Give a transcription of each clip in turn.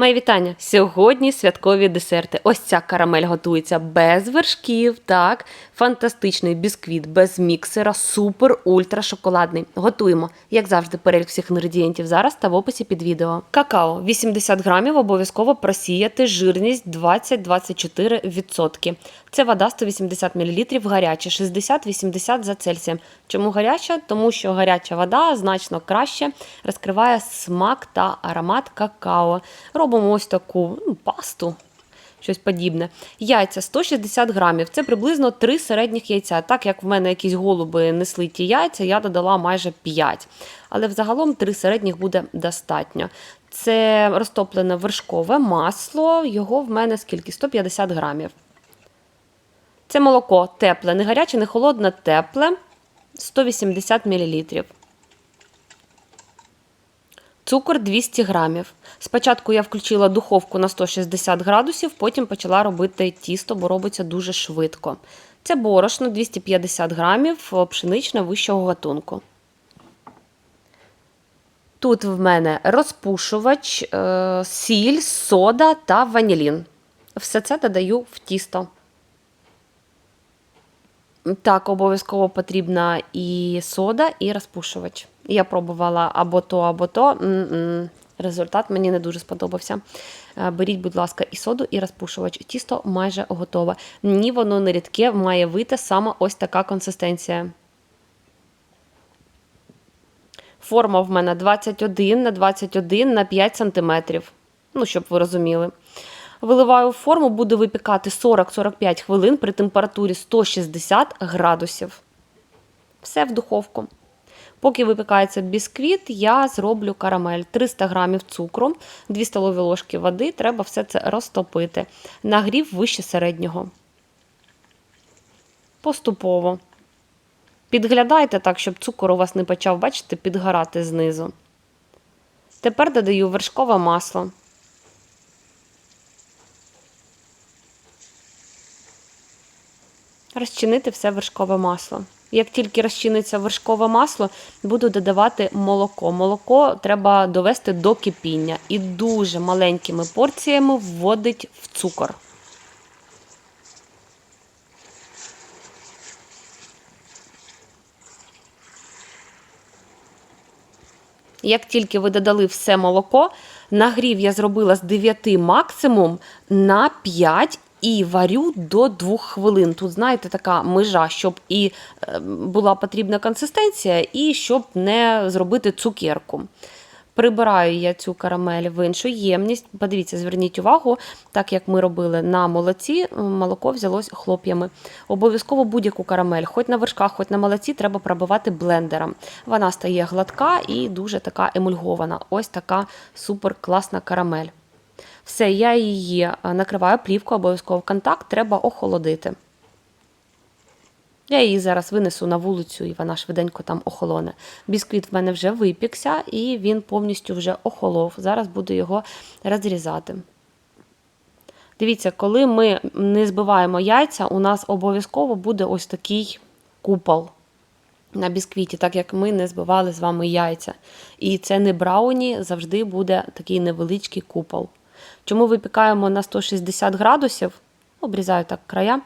Мої вітання! Сьогодні святкові десерти. Ось ця карамель готується без вершків. Так, фантастичний бісквіт без міксера, супер ультра шоколадний. Готуємо, як завжди, перелік всіх інгредієнтів зараз та в описі під відео. Какао 80 грамів, обов'язково просіяти жирність 20-24%. Це вода 180 мл гаряча, 60-80 за Цельсієм. Чому гаряча? Тому що гаряча вода значно краще розкриває смак та аромат какао. Робимо ось таку ну, пасту. Щось подібне. Яйця 160 грамів. Це приблизно 3 середніх яйця. Так як в мене якісь голуби несли ті яйця, я додала майже 5. Але взагалом 3 середніх буде достатньо. Це розтоплене вершкове масло. Його в мене скільки? 150 грамів. Це молоко тепле, не гаряче, не холодне, тепле 180 мл. Цукор 200 грамів. Спочатку я включила духовку на 160 градусів, потім почала робити тісто, бо робиться дуже швидко. Це борошно 250 грамів, пшеничне вищого гатунку. Тут в мене розпушувач, е, сіль, сода та ванілін. Все це додаю в тісто. Так, обов'язково потрібна і сода, і розпушувач. Я пробувала або то, або то. М-м. Результат мені не дуже сподобався. Е, Беріть, будь ласка, і соду, і розпушувач. Тісто майже готове. Ні, воно не рідке, має вийти саме ось така консистенція. Форма в мене 21 на 21 на 5 см. Ну, щоб ви розуміли. Виливаю в форму, буду випікати 40-45 хвилин при температурі 160 градусів. Все в духовку. Поки випікається бісквіт, я зроблю карамель 300 грамів цукру, 2 столові ложки води. Треба все це розтопити. Нагрів вище середнього. Поступово. Підглядайте так, щоб цукор у вас не почав, бачите, підгорати знизу. Тепер додаю вершкове масло. Розчинити все вершкове масло. Як тільки розчиниться вершкове масло, буду додавати молоко. Молоко треба довести до кипіння і дуже маленькими порціями вводить в цукор. Як тільки ви додали все молоко, нагрів я зробила з 9 максимум на 5 і варю до 2 хвилин. Тут, знаєте, така межа, щоб і була потрібна консистенція, і щоб не зробити цукерку. Прибираю я цю карамель в іншу ємність. Подивіться, зверніть увагу, так як ми робили на молоці, молоко взялось хлоп'ями. Обов'язково будь-яку карамель, хоч на вершках, хоч на молоці, треба пробивати блендером. Вона стає гладка і дуже така емульгована. Ось така супер класна карамель. Все, я її накриваю плівку, обов'язково контакт, треба охолодити. Я її зараз винесу на вулицю, і вона швиденько там охолоне. Бісквіт в мене вже випікся, і він повністю вже охолов. Зараз буду його розрізати. Дивіться, коли ми не збиваємо яйця, у нас обов'язково буде ось такий купол на бісквіті, так як ми не збивали з вами яйця. І це не брауні, завжди буде такий невеличкий купол. Чому випікаємо на 160 градусів? Обрізаю так края.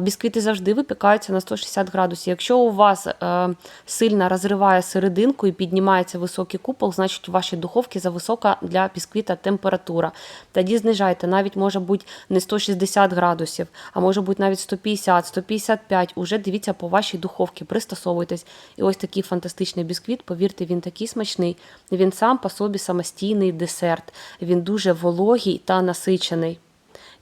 Бісквіти завжди випікаються на 160 градусів. Якщо у вас е, сильно розриває серединку і піднімається високий купол, значить у вашій духовці зависока для бісквіта температура. Тоді знижайте, навіть може бути не 160 градусів, а може бути навіть 150, 155. Уже дивіться по вашій духовці, пристосовуйтесь. І ось такий фантастичний бісквіт, повірте, він такий смачний. Він сам по собі самостійний десерт. Він дуже вологий та насичений.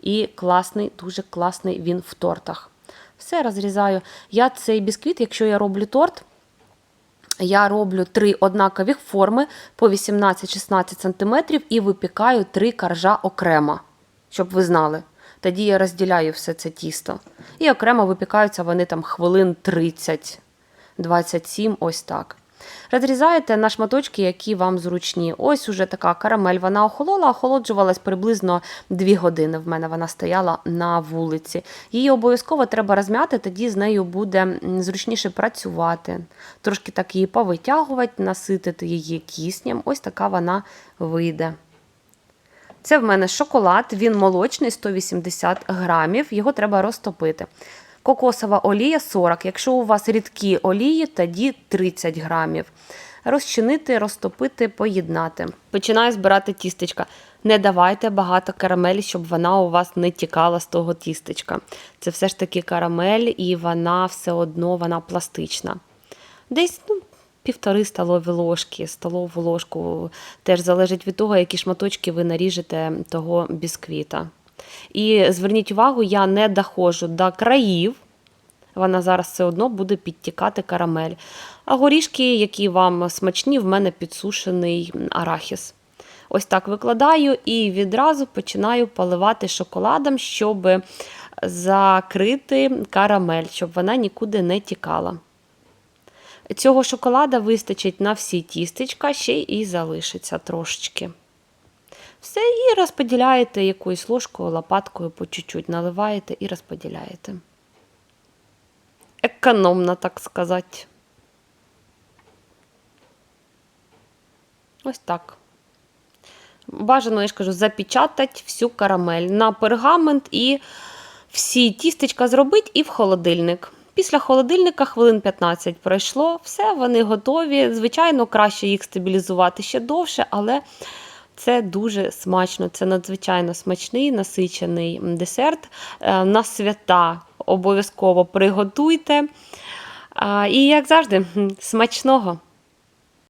І класний, дуже класний він в тортах. Все розрізаю. Я цей бісквіт, якщо я роблю торт, я роблю три однакові форми по 18-16 см і випікаю три каржа окремо, щоб ви знали. Тоді я розділяю все це тісто. І окремо випікаються вони там хвилин 30-27, ось так. Розрізаєте на шматочки, які вам зручні. Ось уже така карамель, вона охолола, охолоджувалась приблизно 2 години. В мене вона стояла на вулиці. Її обов'язково треба розм'яти, тоді з нею буде зручніше працювати. Трошки так її повитягувати, наситити її киснем. Ось така вона вийде. Це в мене шоколад, він молочний, 180 грамів, його треба розтопити. Кокосова олія 40. Якщо у вас рідкі олії, тоді 30 грамів. Розчинити, розтопити, поєднати. Починаю збирати тістечка. Не давайте багато карамелі, щоб вона у вас не тікала з того тістечка. Це все ж таки карамель, і вона все одно вона пластична. Десь ну, півтори столові ложки, столову ложку теж залежить від того, які шматочки ви наріжете того бісквіта. І зверніть увагу, я не доходжу до країв. Вона зараз все одно буде підтікати карамель. А горішки, які вам смачні, в мене підсушений арахіс. Ось так викладаю і відразу починаю поливати шоколадом, щоб закрити карамель, щоб вона нікуди не тікала. Цього шоколада вистачить на всі тістечка, ще і залишиться трошечки. Все, і розподіляєте якоюсь ложкою, лопаткою по чуть-чуть наливаєте і розподіляєте. Економно, так сказати. Ось так. Бажано, я ж кажу, запечатати всю карамель на пергамент і всі тістечка зробити і в холодильник. Після холодильника хвилин 15 пройшло, все, вони готові. Звичайно, краще їх стабілізувати ще довше, але це дуже смачно. Це надзвичайно смачний, насичений десерт. Е, На свята обов'язково приготуйте. І, як завжди, смачного!